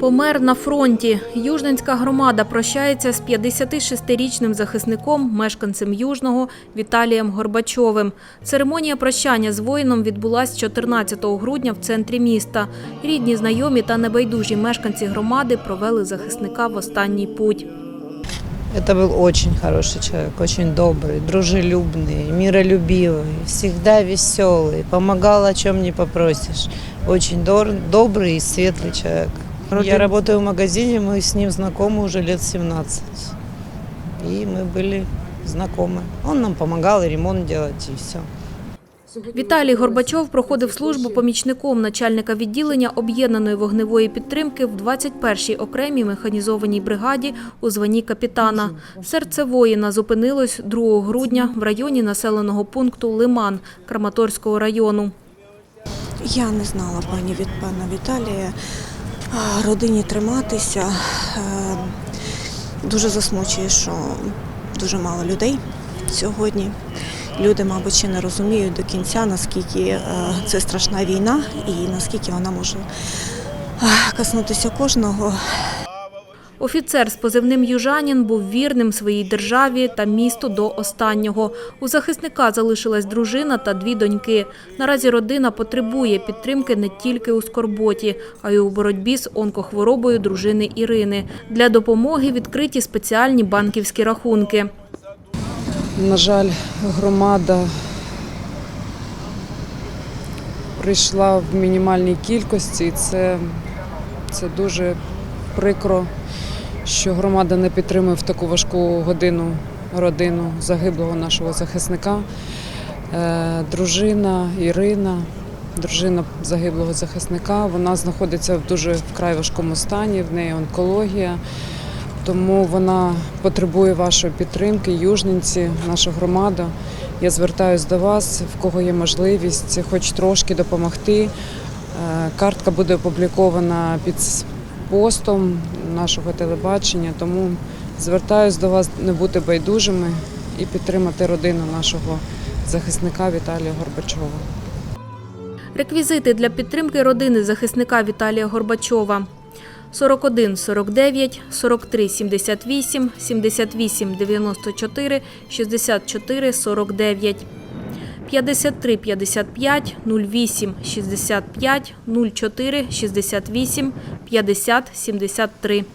Помер на фронті. Южненська громада прощається з 56-річним захисником, мешканцем Южного Віталієм Горбачовим. Церемонія прощання з воїном відбулась 14 грудня в центрі міста. Рідні, знайомі та небайдужі мешканці громади провели захисника в останній путь. Это был очень хороший человек, очень добрый, дружелюбный, миролюбивый, всегда веселый, помогал, о чем не попросишь. Очень дор- добрый и светлый человек. Я работаю в магазине, мы с ним знакомы уже лет 17. И мы были знакомы. Он нам помогал и ремонт делать, и все. Віталій Горбачов проходив службу помічником начальника відділення об'єднаної вогневої підтримки в 21-й окремій механізованій бригаді у званні капітана. Серце воїна зупинилось 2 грудня в районі населеного пункту Лиман Краматорського району. Я не знала пані від пана Віталія. Родині триматися. Е, Дуже засмучує, що дуже мало людей сьогодні. Люди, мабуть, ще не розуміють до кінця, наскільки е, це страшна війна і наскільки вона може е, коснутися кожного. Офіцер з позивним «Южанін» був вірним своїй державі та місту до останнього. У захисника залишилась дружина та дві доньки. Наразі родина потребує підтримки не тільки у скорботі, а й у боротьбі з онкохворобою дружини Ірини. Для допомоги відкриті спеціальні банківські рахунки. На жаль, громада прийшла в мінімальній кількості, це, це дуже прикро, що громада не підтримує в таку важку годину родину загиблого нашого захисника. Е, Дружина Ірина, дружина загиблого захисника, вона знаходиться в дуже вкрай важкому стані, в неї онкологія. Тому вона потребує вашої підтримки, южненці, наша громада. Я звертаюся до вас, в кого є можливість, хоч трошки допомогти. Е, Картка буде опублікована під постом нашого телебачення, тому звертаюсь до вас не бути байдужими і підтримати родину нашого захисника Віталія Горбачова. Реквізити для підтримки родини захисника Віталія Горбачова. 41 49 43 78 78 94 64 49 53 55 08 65 04 68 50 73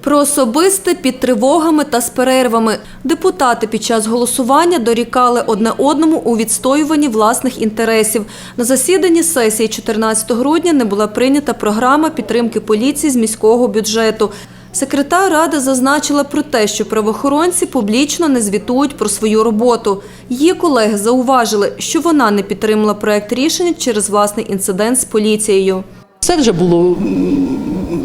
Про особисте під тривогами та з перервами депутати під час голосування дорікали одне одному у відстоюванні власних інтересів. На засіданні сесії 14 грудня не була прийнята програма підтримки поліції з міського бюджету. Секретар ради зазначила про те, що правоохоронці публічно не звітують про свою роботу. Її колеги зауважили, що вона не підтримала проект рішення через власний інцидент з поліцією. Це вже було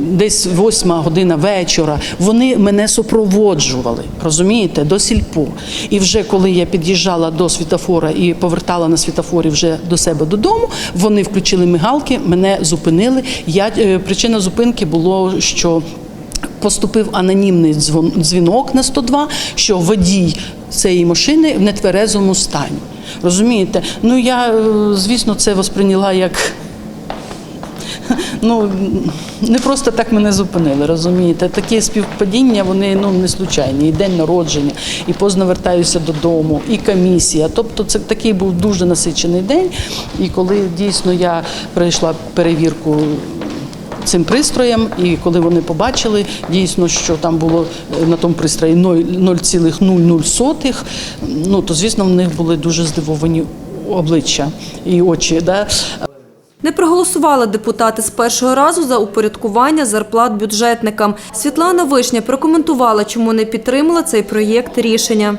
десь восьма година вечора. Вони мене супроводжували, розумієте, до сільпо. І вже коли я під'їжджала до світофора і повертала на світофорі вже до себе додому, вони включили мигалки, мене зупинили. Я е, причина зупинки було, що Поступив анонімний дзвінок на 102, що водій цієї машини в нетверезому стані. Розумієте? Ну я, е, звісно, це восприйняла як ну не просто так мене зупинили, розумієте? Такі співпадіння, вони ну не случайні. І день народження, і поздно вертаюся додому, і комісія. Тобто, це такий був дуже насичений день. І коли дійсно я пройшла перевірку. Цим пристроєм, і коли вони побачили дійсно, що там було е, на тому пристрої 0 0,00, ну то звісно в них були дуже здивовані обличчя і очі. Да? Не проголосували депутати з першого разу за упорядкування зарплат бюджетникам. Світлана Вишня прокоментувала, чому не підтримала цей проєкт рішення.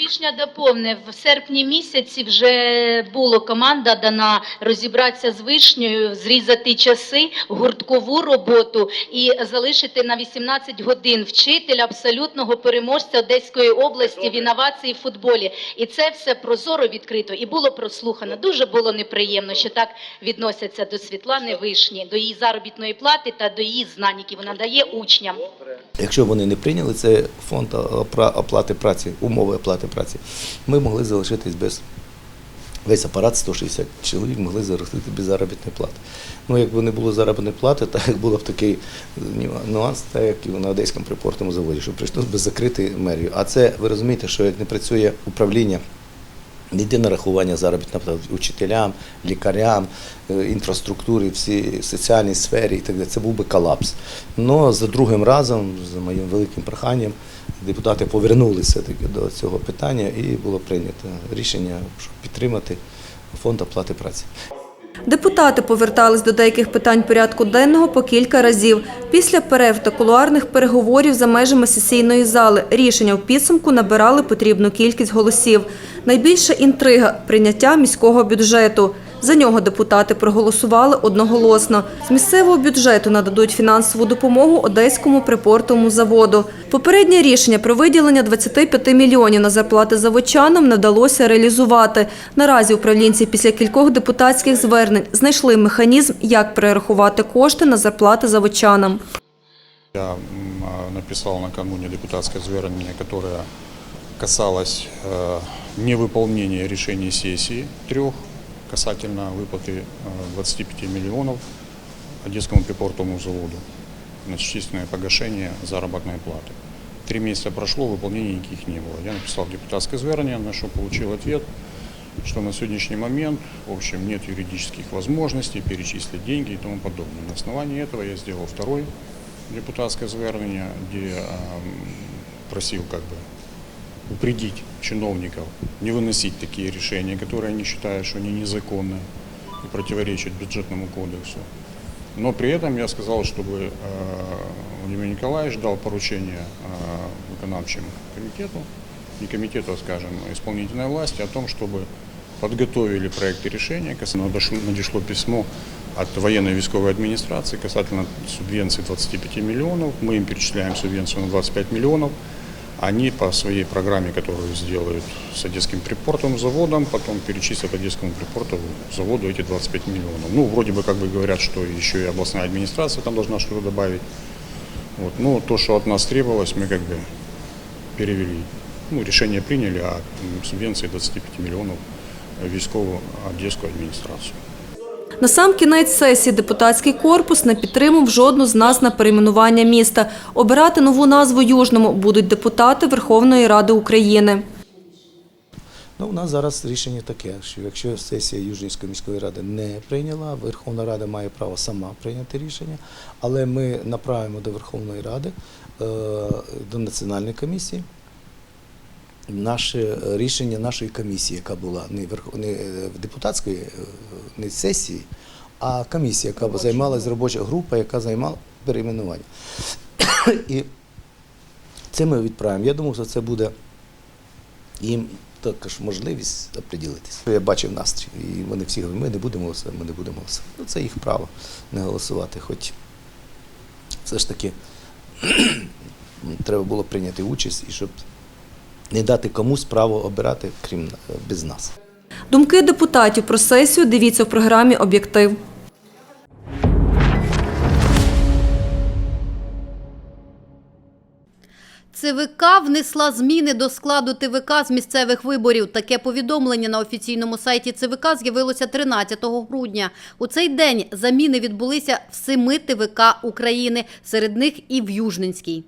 Вішня доповнив в серпні місяці вже була команда дана розібратися з вишнею, зрізати часи, гурткову роботу і залишити на 18 годин вчителя абсолютного переможця Одеської області в інновації в футболі. І це все прозоро відкрито і було прослухано. Дуже було неприємно, що так відносяться до Світлани Вишні, до її заробітної плати та до її знань, які вона дає учням. Якщо вони не прийняли це фонд оплати праці, умови оплати праці, ми могли залишитись без весь апарат 160 чоловік могли заростити без заробітної плати. Ну, якби не було заробітної плати, так було б такий нюанс, так як і на Одеському припортному заводі, що прийшлося би закрити мерію. А це ви розумієте, що як не працює управління. Йде нарахування заробітна плата учителям, лікарям, е, інфраструктурі, всій соціальній сфері і так далі. Це був би колапс. Але за другим разом, за моїм великим проханням, депутати повернулися таки до цього питання і було прийнято рішення, щоб підтримати фонд оплати праці. Депутати повертались до деяких питань порядку денного по кілька разів. Після перерв та кулуарних переговорів за межами сесійної зали рішення в підсумку набирали потрібну кількість голосів. Найбільша інтрига – прийняття міського бюджету. За нього депутати проголосували одноголосно. З місцевого бюджету нададуть фінансову допомогу Одеському припортовому заводу. Попереднє рішення про виділення 25 мільйонів на зарплати заводчанам не вдалося реалізувати. Наразі управлінці після кількох депутатських звернень знайшли механізм, як перерахувати кошти на зарплати заводчанам. Я написал накануне депутатское звернение, которое касалось э, невыполнения решений сессии трех касательно выплаты э, 25 миллионов Одесскому припортовому заводу на частичное погашение заработной платы. Три месяца прошло, выполнений никаких не было. Я написал депутатское звернение, на что получил ответ, что на сегодняшний момент, в общем, нет юридических возможностей перечислить деньги и тому подобное. На основании этого я сделал второй депутатское звернення, где эм, просил как бы упредить чиновников не выносить такие решения, которые они считают, что они незаконны и противоречат бюджетному кодексу. Но при этом я сказал, чтобы э, Владимир Николаевич дал поручение э, виконавчему комитету, не комитету, а, скажем, исполнительной власти, о том, чтобы подготовили проекты решения. Надошло письмо от военной військовой администрации касательно субвенции 25 миллионов. Мы им перечисляем субвенцию на 25 миллионов. Они по своей программе, которую сделают с Одесским припортовым заводом, потом перечислят Одесскому припортовому заводу эти 25 миллионов. Ну, вроде бы как бы говорят, что еще и областная администрация там должна что-то добавить. Вот. Но то, что от нас требовалось, мы как бы перевели. Ну, решение приняли м, субвенции 25 миллионов військову Одесскую администрацию. На сам кінець сесії депутатський корпус не підтримав жодну з нас на перейменування міста. Обирати нову назву Южному будуть депутати Верховної Ради України. Ну, у нас зараз рішення таке, що якщо сесія Южнівської міської ради не прийняла, Верховна Рада має право сама прийняти рішення, але ми направимо до Верховної Ради, е, до Національної комісії. Наше рішення нашої комісії, яка була не, не е, в депутатської е, не сесії, а комісія, яка займалася робоча група, яка займала перейменування. І це ми відправимо. Я думаю, що це буде їм також можливість оприділитися. Я бачив настрій, і вони всі говорять, ми не будемо голосувати, ми не будемо голосувати. Ну, це їх право не голосувати, хоч все ж таки треба було прийняти участь і щоб не дати комусь право обирати, крім е, без нас. Думки депутатів про сесію дивіться в програмі «Об'єктив». ЦВК внесла зміни до складу ТВК з місцевих виборів. Таке повідомлення на офіційному сайті ЦВК з'явилося 13 грудня. У цей день заміни відбулися в семи ТВК України, серед них і в Южненській.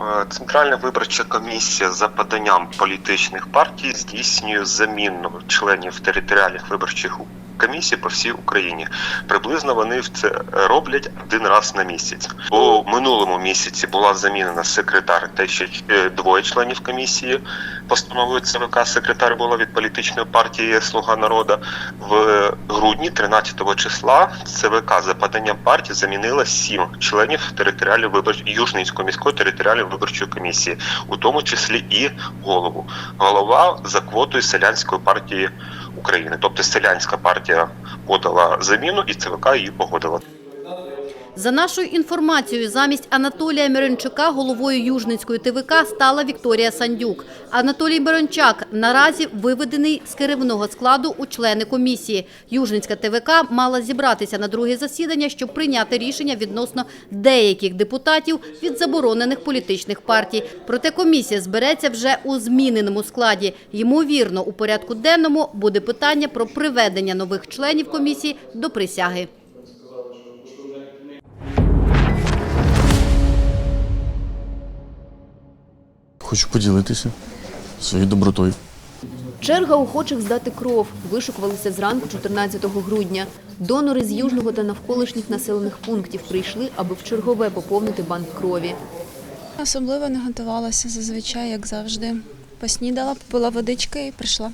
Е, Центральна виборча комісія за поданням політичних партій здійснює заміну членів територіальних виборчих комісій по всій Україні. Приблизно вони це роблять один раз на місяць. У минулому місяці була замінена секретар та ще е, двоє членів комісії. Постановою ЦВК секретар була від політичної партії Слуга народу. В грудні 13 числа ЦВК за поданням партії замінила сім членів територіальної виборчої Южненської міської територіальної виборчої комісії, у тому числі і голову. Голова за квотою селянської партії України. Тобто селянська партія подала заміну, і ЦВК її погодила. За нашою інформацією, замість Анатолія Мирончука головою Южницької ТВК стала Вікторія Сандюк. Анатолій Мирончак наразі виведений з керівного складу у члени комісії. Южницька ТВК мала зібратися на друге засідання, щоб прийняти рішення відносно деяких депутатів від заборонених політичних партій. Проте комісія збереться вже у зміненому складі. Ймовірно, у порядку денному буде питання про приведення нових членів комісії до присяги. Хочу поділитися своєю добротою. Черга охочих здати кров вишукувалися зранку 14 грудня. Донори з южного та навколишніх населених пунктів прийшли, аби в чергове поповнити банк крові. Особливо не готувалася зазвичай, як завжди. Поснідала, попила водички і прийшла.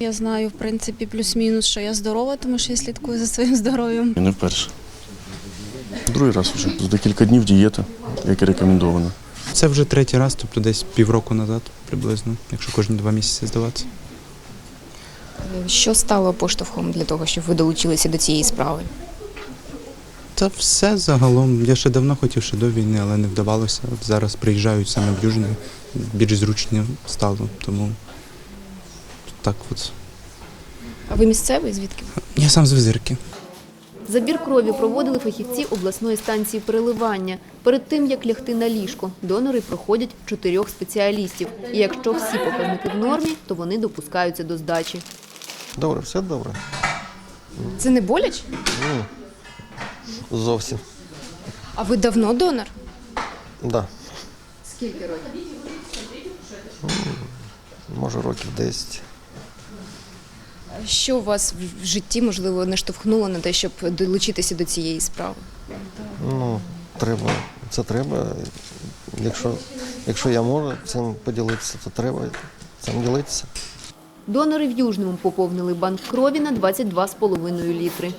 Я знаю, в принципі, плюс-мінус, що я здорова, тому що я слідкую за своїм здоров'ям. Не вперше. Другий раз вже. За декілька днів дієта, як і рекомендовано. Це вже третій раз, тобто десь півроку назад приблизно, якщо кожні два місяці здаватися. Що стало поштовхом для того, щоб ви долучилися до цієї справи? Та все загалом. Я ще давно хотів ще до війни, але не вдавалося. От зараз приїжджають саме в Южне, більш зручно стало, тому так от. А ви місцевий? Звідки? Я сам з визирки. Забір крові проводили фахівці обласної станції переливання. Перед тим, як лягти на ліжко, донори проходять чотирьох спеціалістів. І якщо всі показники в нормі, то вони допускаються до здачі. Добре, все добре. Це не боляче? Зовсім. А ви давно донор? Да. Скільки років? Може років 10. Що вас в житті, можливо, наштовхнуло на те, щоб долучитися до цієї справи? Ну, треба. Це треба. Якщо, якщо я можу цим поділитися, то треба цим ділитися. Донори в Южному поповнили банк крові на 22,5 літри.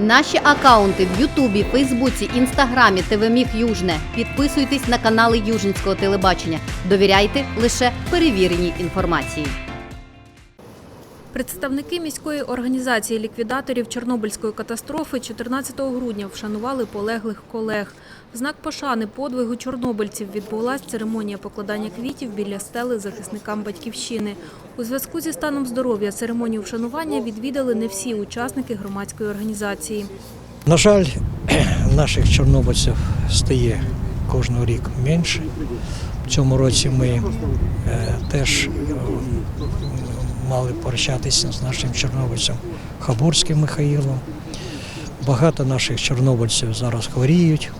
Наші акаунти в Ютубі, Фейсбуці, Інстаграмі, ТВ Южне. Підписуйтесь на канали Южницького телебачення. Довіряйте лише перевіреній інформації. Представники міської організації ліквідаторів Чорнобильської катастрофи 14 грудня вшанували полеглих колег. В знак пошани подвигу чорнобильців відбулась церемонія покладання квітів біля стели захисникам батьківщини. У зв'язку зі станом здоров'я церемонію вшанування відвідали не всі учасники громадської організації. На жаль, наших чорнобильців стає кожного рік менше. В цьому році ми е, теж мали прощатися з нашим чорнобильцем Хабурським Михаїлом. Багато наших чорнобильців зараз хворіють.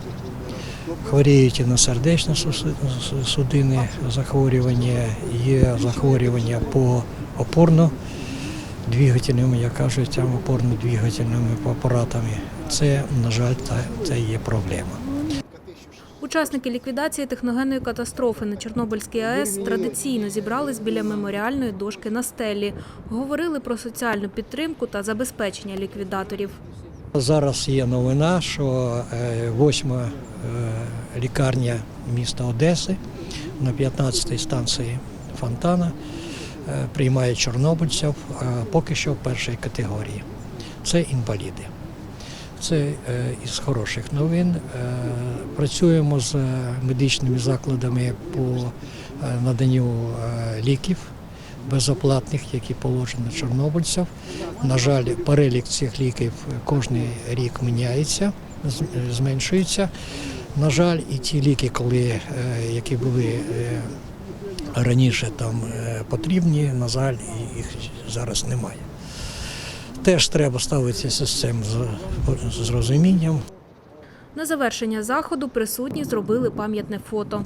Хворіють і на сердечно-судинні захворювання, є захворювання по опорно двигательними, як кажуть, там опорно-двигательними апаратами. Це, на жаль, це є проблема. Учасники ліквідації техногенної катастрофи на Чорнобильській АЕС традиційно зібрались біля меморіальної дошки на стелі. Говорили про соціальну підтримку та забезпечення ліквідаторів. Зараз є новина, що е, восьма е, лікарня міста Одеси на 15-й станції Фонтана е, приймає чорнобильців поки що першої категорії. Це інваліди. Це е, із хороших новин. Е, Працюємо з медичними закладами по е, наданню ліків безоплатних, які положені чорнобильців. На жаль, перелік цих ліків кожен рік міняється, зменшується. На жаль, і ті ліки, коли, які були раніше там потрібні, на жаль, їх зараз немає. Теж треба ставитися з цим з- розумінням. На завершення заходу присутні зробили пам'ятне фото.